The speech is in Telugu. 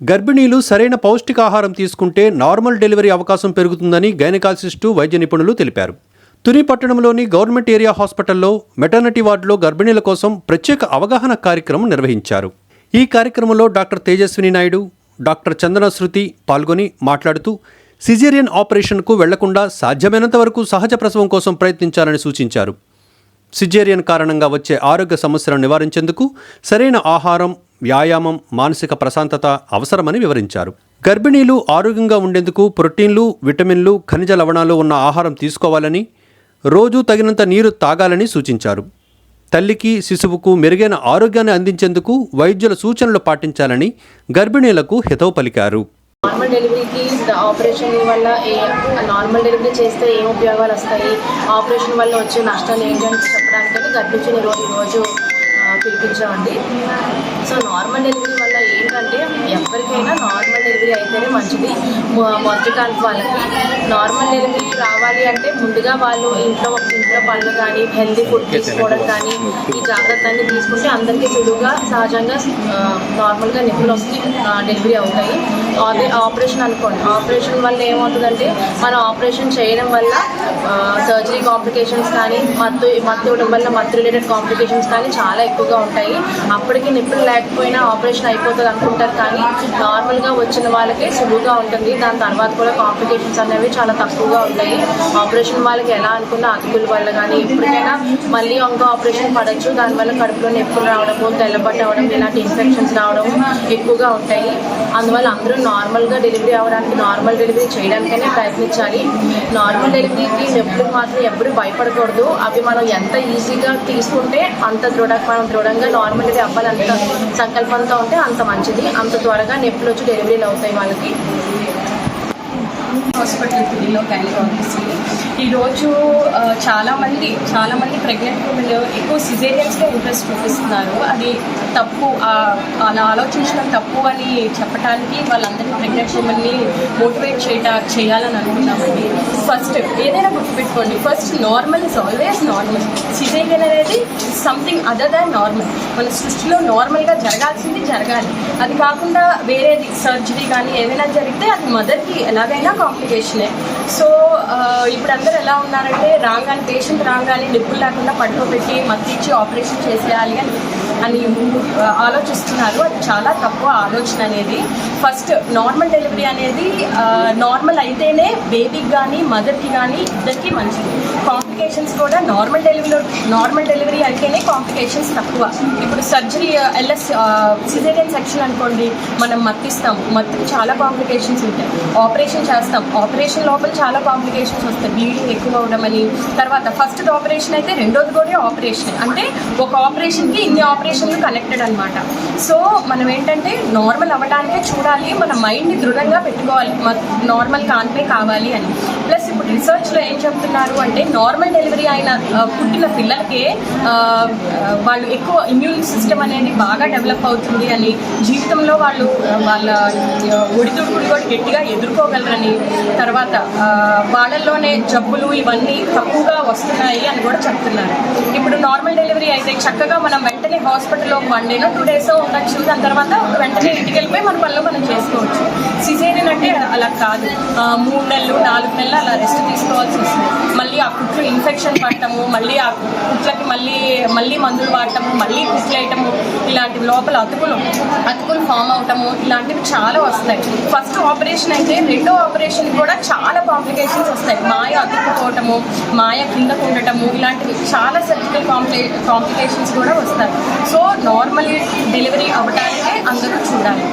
గర్భిణీలు సరైన పౌష్టికాహారం తీసుకుంటే నార్మల్ డెలివరీ అవకాశం పెరుగుతుందని గైనకాలజిస్టు వైద్య నిపుణులు తెలిపారు. తుని పట్టణంలోని గవర్నమెంట్ ఏరియా హాస్పిటల్లో మెటర్నిటీ వార్డులో గర్భిణీల కోసం ప్రత్యేక అవగాహన కార్యక్రమం నిర్వహించారు. ఈ కార్యక్రమంలో డాక్టర్ తేజస్విని నాయుడు డాక్టర్ చందన శృతి పాల్గొని మాట్లాడుతూ సిజేరియన్ ఆపరేషన్కు వెళ్ళకుండా సాధ్యమైనంత వరకు సహజ ప్రసవం కోసం ప్రయత్నించాలని సూచించారు. సిజేరియన్ కారణంగా వచ్చే ఆరోగ్య సమస్యలను నివారించేందుకు సరైన ఆహారం వ్యాయామం మానసిక ప్రశాంతత అవసరమని వివరించారు. గర్భిణీలు ఆరోగ్యంగా ఉండేందుకు ప్రోటీన్లు విటమిన్లు ఖనిజ లవణాలు ఉన్న ఆహారం తీసుకోవాలని రోజూ తగినంత నీరు తాగాలని సూచించారు. తల్లికి శిశువుకు మెరుగైన ఆరోగ్యాన్ని అందించేందుకు వైద్యుల సూచనలు పాటించాలని గర్భిణీలకు హితవు పలికారు. నార్మల్ డెలివరీకి ఆపరేషన్ వల్ల ఏ నార్మల్ డెలివరీ చేస్తే ఏం ఉపయోగాలు వస్తాయి? ఆపరేషన్ వల్ల వచ్చే నష్టాలు ఏంటి అని చెప్పడానికి గర్భించిన రోజు రోజు పిలిపించామండి. సో నార్మల్ డెలివరీ ఏంటంటే ఎవరికైనా నార్మల్ డెలివరీ అయితేనే మంచిది. మొదటి కాలం వాళ్ళకి. నార్మల్ డెలివరీ రావాలి అంటే ముందుగా వాళ్ళు ఇంట్లో ఇంట్లో పనులు కానీ హెల్తీ ఫుడ్ తీసుకోవడం కానీ ఈ జాగ్రత్తలన్నీ తీసుకుంటే అందరికీ సులువుగా సహజంగా నార్మల్గా నొప్పులు వస్తాయి. ఆ, డెలివరీ అవుతాయి. అదే ఆపరేషన్ అనుకోండి. ఆపరేషన్ వల్ల ఏమవుతుందంటే మనం ఆపరేషన్ చేయడం వల్ల సర్జరీ కాంప్లికేషన్స్ కానీ మత్తు మత్తు ఇవ్వడం వల్ల మత్తు రిలేటెడ్ కాంప్లికేషన్స్ కానీ చాలా ఎక్కువగా ఉంటాయి. అప్పటికి నిప్పులు లేకపోయినా ఆపరేషన్ అయిపోతుంది. అనుకుంటారు కానీ నార్మల్గా వచ్చిన వాళ్ళకే సులువుగా ఉంటుంది. దాని తర్వాత కూడా కాంప్లికేషన్స్ అనేవి చాలా తక్కువగా ఉంటాయి. ఆపరేషన్ వాళ్ళకి ఎలా అనుకున్న అతుకుల వల్ల కానీ ఎప్పటికైనా మళ్ళీ ఇంకో ఆపరేషన్ పడవచ్చు దానివల్ల కడుపులో నొప్పులు రావడము తెల్లబట్ట అవడం ఇలాంటి ఇన్ఫెక్షన్స్ రావడం ఎక్కువగా ఉంటాయి. అందువల్ల అందరూ నార్మల్గా డెలివరీ అవ్వడానికి నార్మల్ డెలివరీ చేయడానికైనా ప్రయత్నించాలి. నార్మల్ డెలివరీకి నొప్పులు మాత్రం ఎప్పుడు భయపడకూడదు. అవి మనం ఎంత ఈజీగా తీసుకుంటే అంత దృఢ మనం దృఢంగా నార్మల్ డెలివరీ అవ్వాలంత సంకల్పంతో ఉంటే అంత మంచిది. అంత త్వరగా నొప్పులు వచ్చి డెలివరీలు అవుతాయి వాళ్ళకి. హాస్పిటల్ తుడిలో గైనకాలజిస్ట్ ఈరోజు చాలామంది చాలామంది ప్రెగ్నెంట్ ఉమెన్ ఎక్కువ సిజేరియన్స్లో ఇంట్రెస్ట్ చూపిస్తున్నారు. అది తప్పు అలా ఆలోచించడం తప్పు అని చెప్పడానికి వాళ్ళందరినీ ప్రెగ్నెంట్ ఉమెన్ని మోటివేట్ చేయట చేయాలని అనుకున్నామండి ఫస్ట్ ఏదైనా గుర్తుపెట్టుకోండి. First normal is always normal. Caesarean అనేది సంథింగ్ అదర్ దాన్ నార్మల్ మన సృష్టిలో నార్మల్గా జరగాల్సింది జరగాలి. అది కాకుండా వేరేది సర్జరీ కానీ ఏదైనా జరిగితే అది మదర్కి ఎలాగైనా కాంప్లికేషనే సో ఇప్పుడు అందరూ ఎలా ఉన్నారంటే రాగానే పేషెంట్ రాగానే నిప్పులు లేకుండా పడుకోబెట్టి మత్తిచ్చి ఆపరేషన్ చేసేయాలి అని అని ఆలోచిస్తున్నారు. అది చాలా తక్కువ ఆలోచన అనేది. ఫస్ట్ నార్మల్ డెలివరీ అనేది నార్మల్ అయితేనే బేబీకి కానీ మదర్కి కానీ ఇద్దరికి మంచిది. కాంప్లికేషన్స్ కూడా నార్మల్ డెలివరీలో నార్మల్ డెలివరీ అయితేనే కాంప్లికేషన్స్ తక్కువ. ఇప్పుడు సర్జరీ ఎల్ఎస్ సిజేరియన్ సెక్షన్ అనుకోండి మనం మత్తిస్తాం మత్తుకి చాలా కాంప్లికేషన్స్ ఉంటాయి. ఆపరేషన్ చేస్తాం. ఆపరేషన్ లోపల చాలా కాంప్లికేషన్స్ వస్తాయి. బ్లీడింగ్ ఎక్కువ అవడం అని. తర్వాత ఫస్ట్ ఆపరేషన్ అయితే రెండోది కూడా ఆపరేషన్ అంటే ఒక ఆపరేషన్కి ఇన్ని ఆపరేషన్ కమ్యూనికేషన్లు కనెక్టెడ్ అనమాట సో మనం ఏంటంటే నార్మల్ అవ్వడానికే చూడాలి మన మైండ్ని దృఢంగా పెట్టుకోవాలి నార్మల్ కాన్పే కావాలి అని. ప్లస్ ఇప్పుడు రీసెర్చ్లో ఏం చెప్తున్నారు అంటే నార్మల్ డెలివరీ అయిన పుట్టిన పిల్లలకే వాళ్ళు ఎక్కువ ఇమ్యూన్ సిస్టమ్ అనేది బాగా డెవలప్ అవుతుంది అని జీవితంలో వాళ్ళు వాళ్ళ ఆ, ఒడిదుడుకులు కూడా గట్టిగా ఎదుర్కోగలరని తర్వాత వాళ్ళల్లోనే జబ్బులు ఇవన్నీ తక్కువగా వస్తున్నాయి అని కూడా చెప్తున్నారు. ఇప్పుడు నార్మల్ డెలివరీ అయితే చక్కగా మనం వెంటనే హాస్పిటల్లో వన్ డేనో టూ డేస్ ఉండొచ్చు. దాని తర్వాత వెంటనే ఇంటికి వెళ్ళిపోయి మన పనులు మనం చేసుకోవచ్చు. సిజేరియన్ అంటే అలా కాదు. మూడు నెలలు నాలుగు నెలలు అలా రెస్ట్ తీసుకోవాల్సి వస్తుంది. మళ్ళీ ఆ కుట్లు ఇన్ఫెక్షన్ పడటము మళ్ళీ ఆ కుట్లకి మళ్ళీ మళ్ళీ మందులు వాడటము మళ్ళీ కుట్లు వేయటము ఇలాంటివి లోపల అతుకులు అతుకులు ఫామ్ అవటము ఇలాంటివి చాలా వస్తాయి. ఫస్ట్ ఆపరేషన్ అయితే రెండో ఆపరేషన్ కూడా చాలా కాంప్లికేషన్స్ వస్తాయి. మాయ అతుక్కుపోవటము మాయ కిందకు ఉండటము ఇలాంటివి చాలా సర్జికల్ కాంప్లే కాంప్లికేషన్స్ కూడా వస్తాయి. సో నార్మల్లీ డెలివరీ అవ్వడానికే అందరూ చూడాలి.